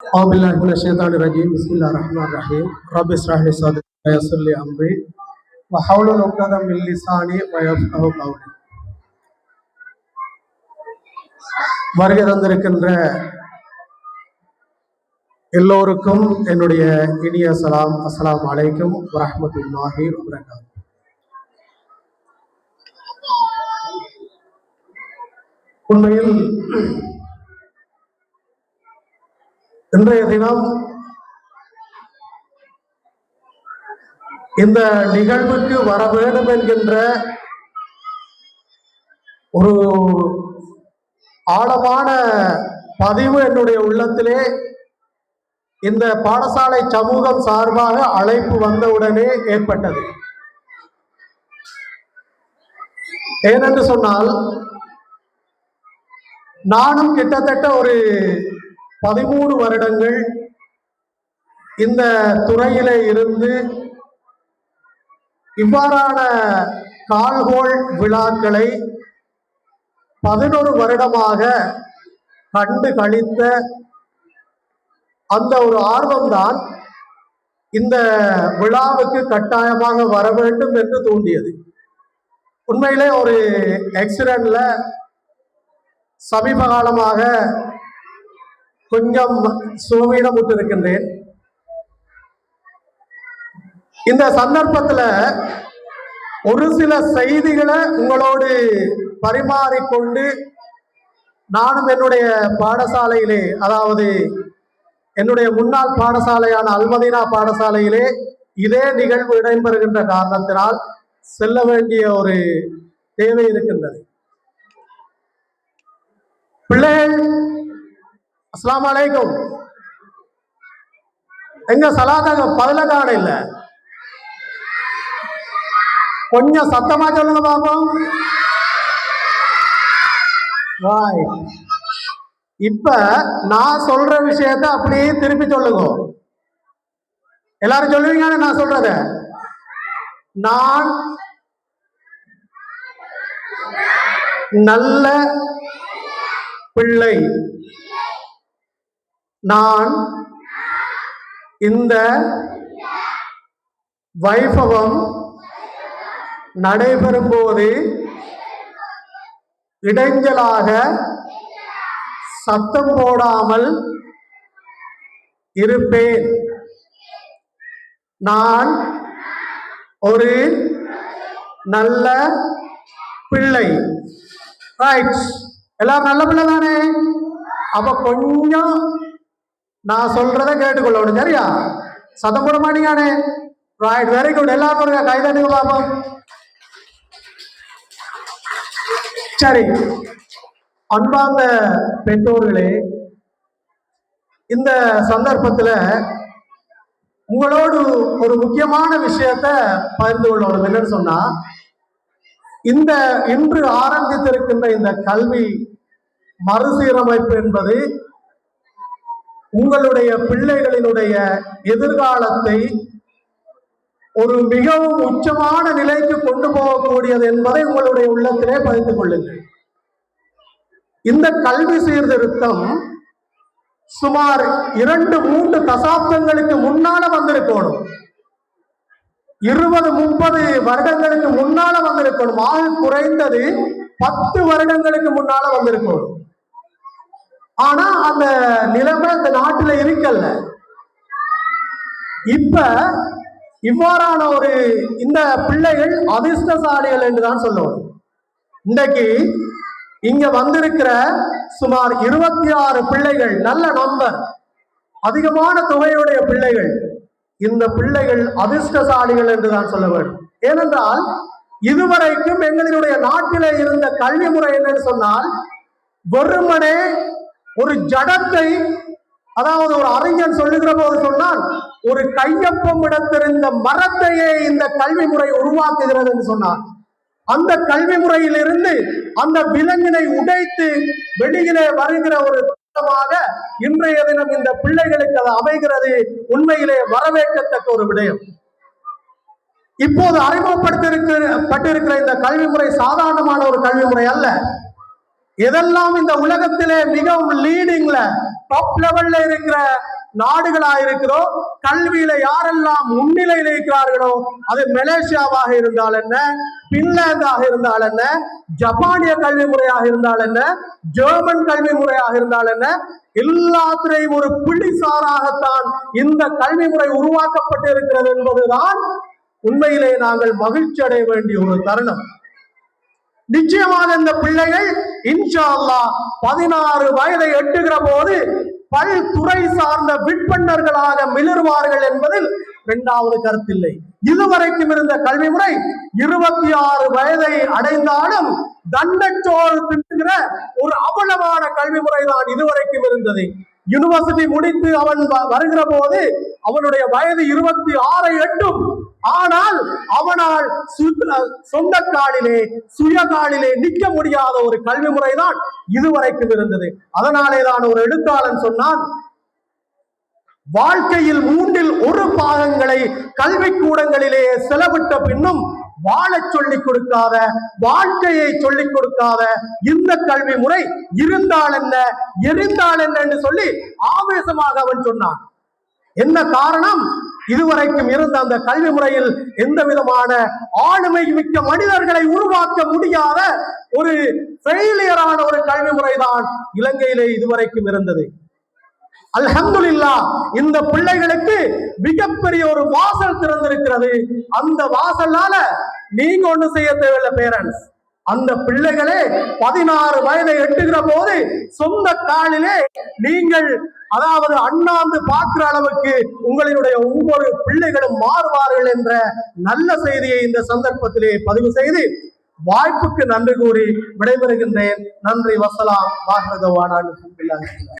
أعوذ بالله من الشيطان الرجيم بسم الله الرحمن الرحيم رب اشرح لي صدري ويسر لي أمري وحول عقدة من لساني ويفقه قولي வருகை தந்திருக்கின்ற எல்லோருக்கும் என்னுடைய இனிய சலாம் அஸ்ஸலாமு அலைக்கும் வரஹ்மத்துல்லாஹி வபரகாத்துஹு உண்மையில் இன்றைய தினம் இந்த நிகழ்வுக்கு வர வேண்டும் என்கின்ற ஒரு ஆழமான பதிவு என்னுடைய உள்ளத்திலே இந்த பாடசாலை சமூகம் சார்பாக அழைப்பு வந்தவுடனே ஏற்பட்டது. ஏனென்று சொன்னால் நானும் கிட்டத்தட்ட ஒரு பதிமூணு வருடங்கள் இந்த துறையிலே இருந்து இவ்வாறான கால்கோள் விழாக்களை பதினொரு வருடமாக கண்டு கழித்த அந்த ஒரு ஆர்வம்தான் இந்த விழாவுக்கு கட்டாயமாக வர வேண்டும் என்று தூண்டியது உண்மையிலே ஒரு எக்ஸிடென்ட்ல சமீப காலமாக கொஞ்சம் சுவீனம் இருக்கின்றேன் இந்த சந்தர்ப்பத்துல ஒரு சில செய்திகளை உங்களோடு பரிமாறிக்கொண்டு நானும் என்னுடைய பாடசாலையிலே அதாவது என்னுடைய முன்னாள் பாடசாலையான அல்மதீனா பாடசாலையிலே இதே நிகழ்வு இடம்பெறுகின்ற காரணத்தினால் செல்ல வேண்டிய ஒரு தேவை இருக்கின்றது. பிள்ளைகள் அஸ்லாம் அலைக்கும். எங்க சலாத்தாங்க பதில காண இல்ல. கொஞ்சம் சத்தமா சொல்லுங்க பாப்போம் இப்ப நான் சொல்ற விஷயத்த அப்படியே திருப்பி சொல்லுங்க. எல்லாரும் சொல்லுவீங்க நான் சொல்றத. நான் நல்ல பிள்ளை. நான் இந்த வைபவம் நடைபெறும் போது இடைஞ்சலாக சத்தம் போடாமல் இருப்பேன். நான் ஒரு நல்ல பிள்ளை. ரைட் எல்லாரும் நல்ல பிள்ளை தானே அப்ப கொஞ்சம் நான் சொல்றத கேட்டுக்கொள்ளணும் சரியா? சத்தம் போட மாட்டீங்கானே ரைட் வெரி குட் எல்லாரும் ஒரு கை தட்டுங்க பாப்போம். சரி. அன்பார்ந்த பெற்றோர்களே இந்த சந்தர்ப்பத்தில் உங்களோடு ஒரு முக்கியமான விஷயத்த பகிர்ந்து கொள்ளணும். என்னன்னு சொன்னா இந்த இன்று ஆரம்பித்திருக்கின்ற இந்த கல்வி மறுசீரமைப்பு என்பது உங்களுடைய பிள்ளைகளினுடைய எதிர்காலத்தை ஒரு மிகவும் உச்சமான நிலைக்கு கொண்டு போகக்கூடியது என்பதை உங்களுடைய உள்ளத்திலே பதிந்து கொள்ளுங்கள். இந்த கல்வி சீர்திருத்தம் சுமார் இரண்டு மூன்று தசாப்தங்களுக்கு முன்னால வந்திருக்கணும். இருபது முப்பது வருடங்களுக்கு முன்னால வந்திருக்கணும். ஆக குறைந்தது பத்து வருடங்களுக்கு முன்னால வந்திருக்கணும். ஆனா அந்த நிலைமை இந்த நாட்டுல இருக்கல்ல. இப்ப இவ்வாறான ஒரு இந்த பிள்ளைகள் அதிர்ஷ்டசாலிகள் என்று தான் சொல்லுவோம் இன்றைக்கு இங்க வந்திருக்கிற சுமார் இருபத்தி ஆறு பிள்ளைகள் நல்ல நம்பர் அதிகமான தொகையுடைய பிள்ளைகள் இந்த பிள்ளைகள் அதிர்ஷ்டசாலிகள் என்று தான் சொல்ல வேண்டும். ஏனென்றால் இதுவரைக்கும் எங்களினுடைய நாட்டிலே இருந்த கல்வி முறை என்னன்னு சொன்னால் வெறுமனே ஒரு ஜடத்தை அதாவது ஒரு அறிஞன் சொல்லுகிற போது சொன்னால் ஒரு கையொப்பமிடத்திருந்த மரத்தையே இந்த கல்வி முறை உருவாக்குகிறது என்று சொன்னார். அந்த கல்வி முறையிலிருந்து அந்த விலங்கினை உடைத்து வெளியிலே வருகிற ஒரு திட்டமாக இன்றைய தினம் இந்த பிள்ளைகளுக்கு அது அமைகிறது உண்மையிலே வரவேற்கத்தக்க ஒரு விடயம். இப்போது அறிமுகப்படுத்திருக்கிற இந்த கல்வி முறை சாதாரணமான ஒரு கல்வி முறை அல்ல. எதெல்லாம் இந்த உலகத்திலே மிகவும் லீடிங்ல டாப் லெவல்ல இருக்கிற நாடுகளா இருக்கிறோ கல்வியில யாரெல்லாம் முன்னிலையில் இருக்கிறார்களோ அது மலேசியாவாக இருந்தால் என்ன பின்லாந்தாக இருந்தால் என்ன ஜப்பானிய கல்வி முறையாக இருந்தால் என்ன ஜெர்மன் கல்வி முறையாக இருந்தால் என்ன எல்லாத்திலையும் ஒரு புள்ளிசாராகத்தான் இந்த கல்வி முறை உருவாக்கப்பட்டு இருக்கிறது என்பதுதான் உண்மையிலே நாங்கள் மகிழ்ச்சி அடைய வேண்டிய ஒரு தருணம். நிச்சயமாக இந்த பிள்ளைகள் இன்ஷா அல்லா பதினாறு வயதை எட்டுகிற போது பல்துறை சார்ந்த விற்பனர்களாக மிளர்வார்கள் என்பதில் இரண்டாவது கருத்தில்லை. இதுவரைக்கும் இருந்த கல்வி முறை இருபத்தி ஆறு வயதை அடைந்தாலும் தண்டச்சோறு திட்டுகிற ஒரு அவலமான கல்வி முறைதான் இதுவரைக்கும் இருந்தது. யூனிவர்சிட்டி முடித்து அவன் வருகிற போது அவனுடைய வயது இருபத்தி ஆறை எட்டும். ஆனால் அவனால் சொந்த காலிலே சுய காலிலே நிற்க முடியாத ஒரு கல்வி முறைதான் இதுவரைக்கும் இருந்தது. அதனாலே தான் ஒரு எழுத்தாளன் சொன்னான் வாழ்க்கையில் மூன்றில் ஒரு பாகங்களை கல்வி கூடங்களிலே செலவிட்ட பின்னும் வாழ சொல்லிக் கொடுக்காத வாழ்க்கையை சொல்லிக் கொடுக்காத இந்த கல்வி முறை இருந்தால் என்ன எரிந்தால் என்ன என்று சொல்லி ஆவேசமாக அவன் சொன்னான். என்ன காரணம்? இதுவரைக்கும் இருந்த அந்த கல்வி முறையில் எந்த விதமான ஆளுமை மிக்க மனிதர்களை உருவாக்க முடியாத ஒரு ஃபெயிலியரான ஒரு கல்வி முறைதான் இலங்கையிலே இதுவரைக்கும் இருந்தது. அல்ஹம்துலில்லா இந்த பிள்ளைகளுக்கு மிகப்பெரிய ஒரு வாசல் திறந்திருக்கிறது. அந்த வாசலால நீங்க ஒண்ணு செய்ய தேவையில்லை பேரண்ட்ஸ் அந்த பிள்ளைகளே பதினாறு வயதை எட்டுகிற போது சொந்த காலிலே நீங்கள் அதாவது அண்ணாந்து பார்க்கிற அளவுக்கு உங்களுடைய ஒவ்வொரு பிள்ளைகளும் மாறுவார்கள் என்ற நல்ல செய்தியை இந்த சந்தர்ப்பத்திலே பதிவு செய்து வாய்ப்புக்கு நன்றி கூறி விடைபெறுகின்றேன். நன்றி வசலாம் வாகரதவானான்